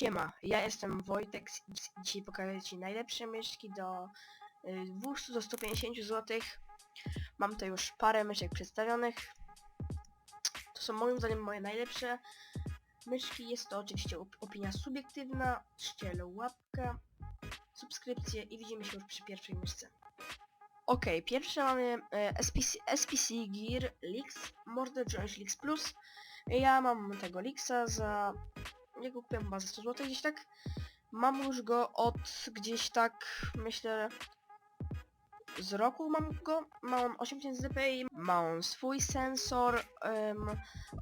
Siema, ja jestem Wojtek i dzisiaj pokażę Ci najlepsze myszki do y, 200 do 150 zł. Mam tu już parę myszek przedstawionych. To są moim zdaniem moje najlepsze myszki. Jest to oczywiście op opinia subiektywna. Ścielę łapkę, subskrypcję i widzimy się już przy pierwszej myszce. Ok, pierwsze mamy e, SPC, SPC Gear Lix, można wziąć Lix Plus. Ja mam tego Lixa za go kupiłem chyba za 100 zł gdzieś tak. Mam już go od gdzieś tak, myślę, z roku mam go. Ma on 8000 dpi, ma on swój sensor em,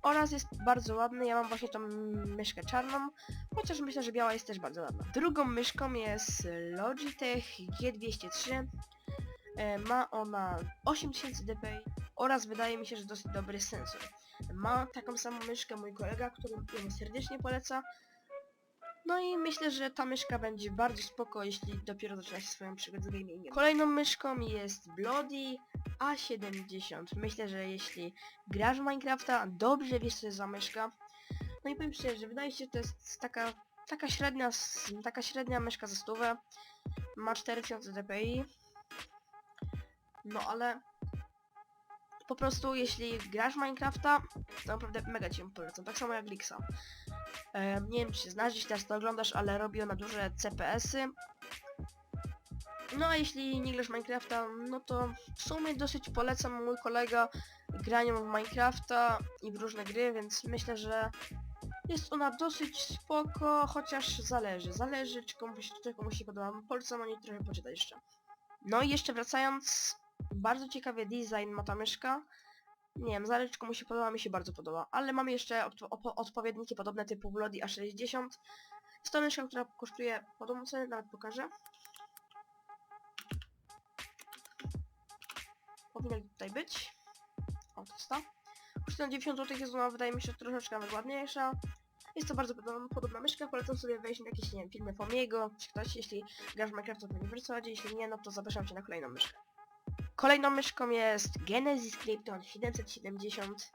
oraz jest bardzo ładny. Ja mam właśnie tą myszkę czarną, chociaż myślę, że biała jest też bardzo ładna. Drugą myszką jest Logitech G203. E, Ma ona 8000 dpi oraz wydaje mi się, że dosyć dobry sensor. Ma taką samą myszkę mój kolega, który ją serdecznie poleca. No i myślę, że ta myszka będzie bardzo spoko, jeśli dopiero zaczyna się swoją przygodę w gamingiem. Kolejną myszką jest Bloody A70. Myślę, że jeśli grasz w Minecrafta, dobrze wiesz co jest za myszka. No i powiem szczerze, wydaje się, że to jest taka, taka średnia, taka średnia myszka za stówę. Ma 4000 dpi. No ale po prostu jeśli grasz Minecrafta, to naprawdę mega ci ją polecam, tak samo jak Lixa. Nie wiem czy się znasz, jeśli teraz to oglądasz, ale robi ona duże CPS-y. No a jeśli nie grasz Minecrafta, no to w sumie dosyć polecam mój kolega graniu w Minecrafta i w różne gry, więc myślę, że jest ona dosyć spoko, chociaż zależy. Zależy czy komuś, czy komuś się podoba. Polecam o niej trochę poczytać jeszcze. No i jeszcze wracając, bardzo ciekawy design ma ta myszka. Nie wiem, zależy czy komuś się podoba, mi się bardzo podoba. Ale mamy jeszcze opo- odpowiedniki podobne typu Bloody A60. Jest to myszka, która kosztuje podobną cenę, nawet pokażę. Powinna tutaj być. O, to jest ta. Kosztuje 90 zł, jest ona wydaje mi się troszeczkę nawet ładniejsza. Jest to bardzo podobna, myszka, polecam sobie wejść na jakieś, nie wiem, filmy Fomiego, czy ktoś, jeśli grasz w Minecraft, to pewnie wiesz jeśli nie, no to zapraszam cię na kolejną myszkę. Kolejną myszką jest Genesis Krypton 770.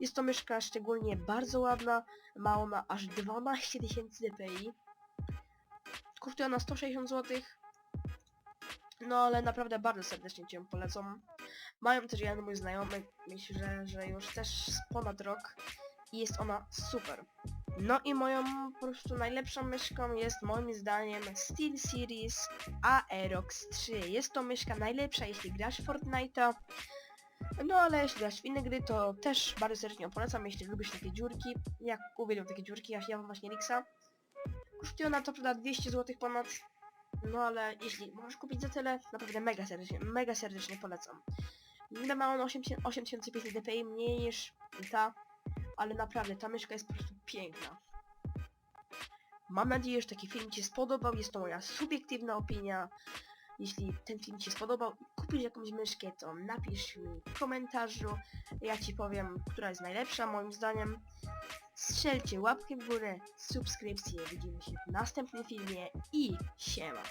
Jest to myszka szczególnie bardzo ładna, ma ona aż 12 tysięcy dpi. Kosztuje ona 160 zł. No ale naprawdę bardzo serdecznie Cię polecam. Mają też jeden mój znajomy, myślę, że, już też ponad rok i jest ona super. No i moją po prostu najlepszą myszką jest moim zdaniem SteelSeries Aerox 3. Jest to myszka najlepsza jeśli grasz w Fortnite'a. No ale jeśli grasz w inne gry to też bardzo serdecznie polecam, jeśli lubisz takie dziurki. Ja uwielbiam takie dziurki, ja, ja właśnie Lixa. Kosztuje ona to prawda 200 zł ponad. No ale jeśli możesz kupić za tyle, naprawdę mega serdecznie, mega serdecznie polecam. Niby ma on 8500 dpi mniej niż ta, ale naprawdę ta myszka jest po prostu piękna. Mam nadzieję, że taki film Ci spodobał, jest to moja subiektywna opinia. Jeśli ten film Ci spodobał kupisz jakąś myszkę, to napisz mi w komentarzu. Ja Ci powiem, która jest najlepsza moim zdaniem. Strzelcie łapkę w górę, subskrypcję, widzimy się w następnym filmie i siema!